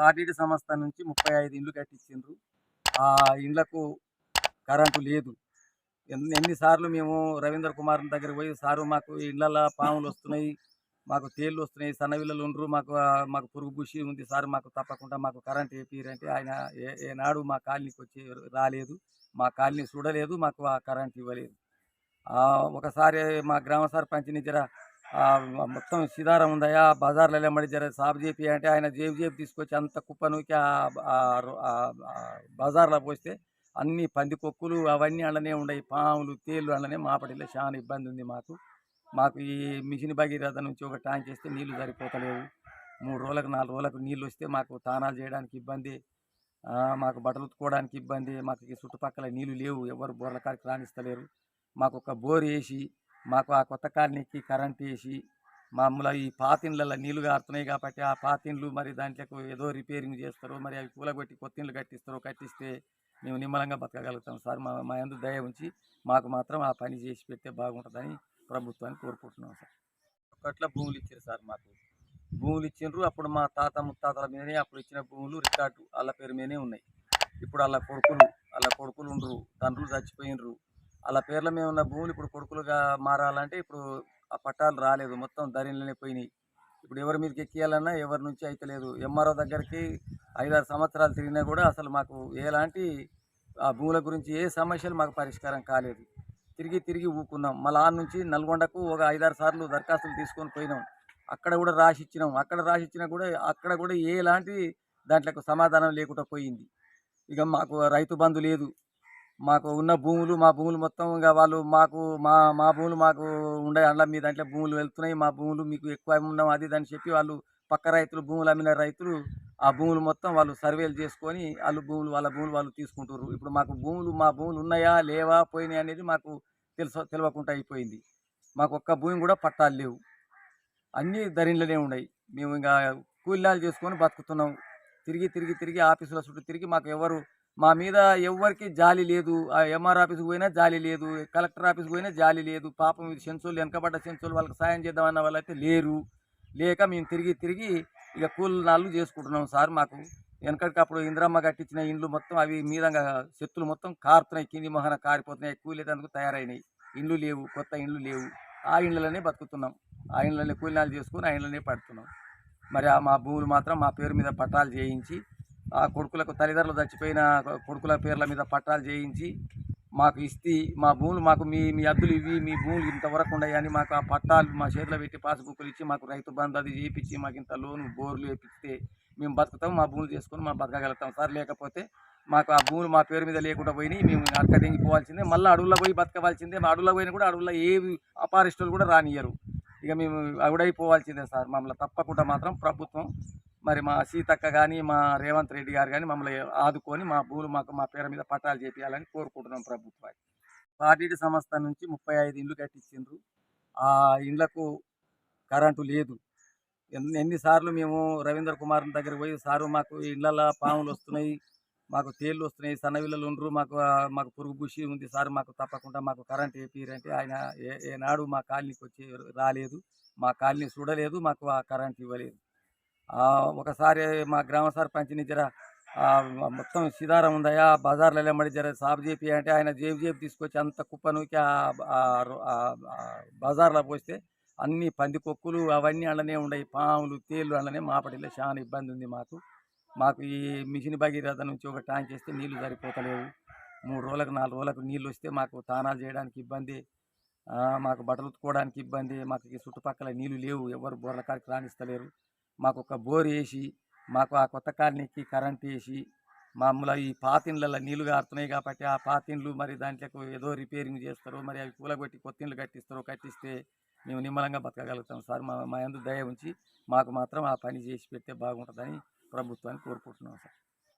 Party సంస్థ నుంచి ముప్పై ఐదు ఇండ్లు కట్టించిండ్రు. ఆ ఇండ్లకు కరెంటు లేదు. ఎన్ని ఎన్నిసార్లు మేము రవీంద్ర కుమార్ దగ్గర పోయి సారు మాకు ఇళ్ళల్లో పాములు వస్తున్నాయి మాకు తేళ్ళు వస్తున్నాయి సన్నవిల్లలు ఉండరు మాకు మాకు పురుగు పుషి ఉంది సార్ మాకు తప్పకుండా మాకు కరెంట్ వేపిరంటే ఆయన ఏ ఏనాడు మా కాలనీకి వచ్చి రాలేదు. మా కాలనీ చూడలేదు మాకు ఆ కరెంట్ ఇవ్వలేదు. ఒకసారి మా గ్రామ సర్పంచ్ జర మొత్తం సిదారం ఉందయా బజార్లో ఎమ్మడి జర సాబ్ చేపి అంటే ఆయన జేబు జేబు తీసుకొచ్చి అంత కుప్ప నూకి బజార్లో పోస్తే అన్ని పందికొక్కులు అవన్నీ అండనే ఉన్నాయి పాములు తేళ్ళు అండనే మాపటిలో చాలా ఇబ్బంది ఉంది మాకు. మాకు ఈ మిషన్ భగీరథ నుంచి ఒక ట్యాంక్ వేస్తే నీళ్ళు సరిపోతలేవు. మూడు రోజులకు నాలుగు రోజులకు నీళ్ళు వస్తే మాకు తానాలు చేయడానికి ఇబ్బంది మాకు బట్టలు ఉతుకోవడానికి ఇబ్బంది మాకు ఈ చుట్టుపక్కల నీళ్ళు లేవు. ఎవరు బోర్ల కాడికి రాణిస్తలేరు మాకు ఒక బోర్ వేసి మాకు ఆ కొత్త కాలనీకి కరెంట్ వేసి మామూలు ఈ పాతిండ్లలో నీళ్ళు కారుతున్నాయి కాబట్టి ఆ పాతిండ్లు మరి దాంట్లో ఏదో రిపేరింగ్ చేస్తారు మరి అవి కూలగొట్టి కొత్త ఇండ్లు కట్టిస్తారు కట్టిస్తే మేము నిమ్మలంగా బతకగలుగుతాం. సార్ మా మా ఎందు దయ ఉంచి మాకు మాత్రం ఆ పని చేసి పెడితే బాగుంటుందని ప్రభుత్వాన్ని కోరుకుంటున్నాం సార్. ఒకట్ల భూములు ఇచ్చారు సార్ మాకు. భూములు ఇచ్చిండ్రు. అప్పుడు మా తాత ముత్తాతల మీదనే అప్పుడు ఇచ్చిన భూములు రికార్డు వాళ్ళ పేరు మీదనే ఉన్నాయి. ఇప్పుడు వాళ్ళ కొడుకులు వాళ్ళ కొడుకులు ఉండరు తండ్రులు చచ్చిపోయినరు అలా పేర్ల మీద ఉన్న భూములు ఇప్పుడు కొడుకులుగా మారాలంటే ఇప్పుడు ఆ పట్టాలు రాలేదు. మొత్తం ధరలోనే పోయినాయి. ఇప్పుడు ఎవరి మీదకి ఎక్కియాలన్నా ఎవరి నుంచి అయితే లేదు. ఎంఆర్ఓ దగ్గరికి ఐదారు సంవత్సరాలు తిరిగినా కూడా అసలు మాకు ఎలాంటి ఆ భూముల గురించి ఏ సమస్యలు మాకు పరిష్కారం కాలేదు. తిరిగి తిరిగి ఊకున్నాం. మళ్ళా నుంచి నల్గొండకు ఒక ఐదారు సార్లు దరఖాస్తులు తీసుకొని పోయినాం. అక్కడ కూడా రాసి ఇచ్చినాం. అక్కడ రాసి ఇచ్చినా కూడా అక్కడ కూడా ఎలాంటి దాంట్లో సమాధానం లేకుండా పోయింది. ఇక మాకు రైతు బంధు లేదు. మాకు ఉన్న భూములు మా భూములు మొత్తం ఇంకా వాళ్ళు మాకు మా మా భూములు మాకు ఉండే అందులో మీ దాంట్లో భూములు వెళ్తున్నాయి. మా భూములు మీకు ఎక్కువ ఉన్నాం అది అని చెప్పి వాళ్ళు పక్క రైతులు భూములు అమ్మిన రైతులు ఆ భూములు మొత్తం వాళ్ళు సర్వేలు చేసుకొని వాళ్ళు భూములు వాళ్ళ భూములు వాళ్ళు తీసుకుంటారు ఇప్పుడు మాకు భూములు మా భూములు ఉన్నాయా లేవా పోయినాయి అనేది మాకు తెలుస తెలియకుండా అయిపోయింది. మాకు ఒక్క భూమి కూడా పట్టాలు లేవు. అన్నీ ధరింట్లోనే ఉన్నాయి. మేము ఇంకా కూలీలు చేసుకొని బతుకుతున్నాం. తిరిగి తిరిగి తిరిగి ఆఫీసుల చుట్టూ తిరిగి మాకు ఎవరు మా మీద ఎవరికి జాలి లేదు. ఆ ఎంఆర్ ఆఫీస్కి పోయినా జాలి లేదు. కలెక్టర్ ఆఫీస్కి పోయినా జాలి లేదు. పాపం ఇది సెన్సోళ్ళు వెనకబడ్డ సెన్సోళ్ళు వాళ్ళకి సాయం చేద్దామన్న వాళ్ళైతే లేరు. లేక మేము తిరిగి తిరిగి ఇక కూలీనాళ్ళు చేసుకుంటున్నాం సార్ మాకు. వెనకటికి అప్పుడు ఇంద్రమ్మ కట్టించిన ఇండ్లు మొత్తం అవి మీదంగా చెత్తులు మొత్తం కారుతున్నాయి. కింది మొహన కారిపోతున్నాయి. కూలేదందుకు తయారైనాయి. ఇండ్లు లేవు. కొత్త ఇండ్లు లేవు. ఆ ఇండ్లలోనే బతుకుతున్నాం. ఆ ఇండ్లనే కూలినాలు చేసుకుని ఆ ఇండ్లనే పడుతున్నాం. మరి మా భూములు మాత్రం మా పేరు మీద పట్టాలు చేయించి ఆ కొడుకులకు తల్లిదండ్రులు చచ్చిపోయిన కొడుకుల పేర్ల మీద పట్టాలు చేయించి మాకు ఇస్తే మా భూములు మాకు మీ మీ అద్దులు ఇవి మీ భూములు ఇంతవరకు ఉన్నాయని అని మాకు ఆ పట్టాలు మా చేతిలో పెట్టి పాస్బుక్లు ఇచ్చి మాకు రైతు బంధు అది చేయించి మాకు ఇంత లోను బోర్లు వేపిస్తే మేము బతుకుతాం మా భూములు చేసుకొని మా బతకగలుగుతాం సార్. లేకపోతే మాకు ఆ భూములు మా పేరు మీద లేకుండా పోయినాయి మేము అక్క దింగిపోవాల్సిందే మళ్ళీ అడవుల్లో పోయి బతకవలసిందే మా అడవుల్లో పోయినా కూడా అడవుల్లో ఏ అపారిస్టులు కూడా రానియరు ఇక మేము అవిడైపోవాల్సిందే సార్. మమ్మల్ని తప్పకుండా మాత్రం ప్రభుత్వం మరి మా సీతక్క కానీ మా రేవంత్ రెడ్డి గారు కానీ మమ్మల్ని ఆదుకొని మా భూములు మాకు మా పేరు మీద పట్టాలు చేపించాలని కోరుకుంటున్నాం ప్రభుత్వాన్ని. పార్టీ సంస్థ నుంచి ముప్పై ఐదు ఇండ్లు కట్టించిండ్రు. ఆ ఇండ్లకు కరెంటు లేదు. ఎన్నిసార్లు మేము రవీంద్ర కుమార్ దగ్గర పోయి సారు మాకు ఇళ్ళల్లో పాములు వస్తున్నాయి మాకు తేళ్ళు వస్తున్నాయి సన్నవిల్లలు ఉండరు మాకు మాకు పురుగు బుషి ఉంది సార్ మాకు తప్పకుండా మాకు కరెంట్ వేపిరంటే ఆయన ఏ ఏనాడు మా కాలనీకి వచ్చి రాలేదు. మా కాలనీ చూడలేదు మాకు ఆ కరెంట్ ఇవ్వలేదు. ఒకసారి మా గ్రామ సర్పంచ్ జర మొత్తం సిదారం ఉందయా బజార్లో ఎమ్మడి జర సాగు చేపి అంటే ఆయన జేబు జేబు తీసుకొచ్చి అంత కుప్ప నూకి బజార్లో పోస్తే అన్ని పందికొక్కులు అవన్నీ అండనే ఉన్నాయి పాములు తేళ్ళు అండనే మాపటిలో చాలా ఇబ్బంది ఉంది మాకు. మాకు ఈ మిషన్ భగీరథ నుంచి ఒక ట్యాంక్ వేస్తే నీళ్ళు సరిపోతలేవు. మూడు రోజులకు నాలుగు రోజులకు నీళ్ళు వస్తే మాకు తానాలు చేయడానికి ఇబ్బంది మాకు బట్టలు ఉత్తుకోవడానికి ఇబ్బంది మాకు ఈ చుట్టుపక్కల నీళ్ళు లేవు ఎవరు బోర్ల కాడికి రాణిస్తలేరు మాకు ఒక బోర్ వేసి మాకు ఆ కొత్త కాలనీకి కరెంట్ వేసి మామూలు ఈ పాతిండ్లలో నీళ్ళు కారుతున్నాయి కాబట్టి ఆ పాతిండ్లు మరి దాంట్లో ఏదో రిపేరింగ్ చేస్తారు మరి అవి కూలగొట్టి కొత్త ఇండ్లు కట్టిస్తారు కట్టిస్తే మేము నిమ్మలంగా బతకగలుగుతాం సార్. మా మా యందు దయ ఉంచి మాకు మాత్రం ఆ పని చేసి పెడితే బాగుంటుందని ప్రభుత్వాన్ని కోరుకుంటున్నాం సార్.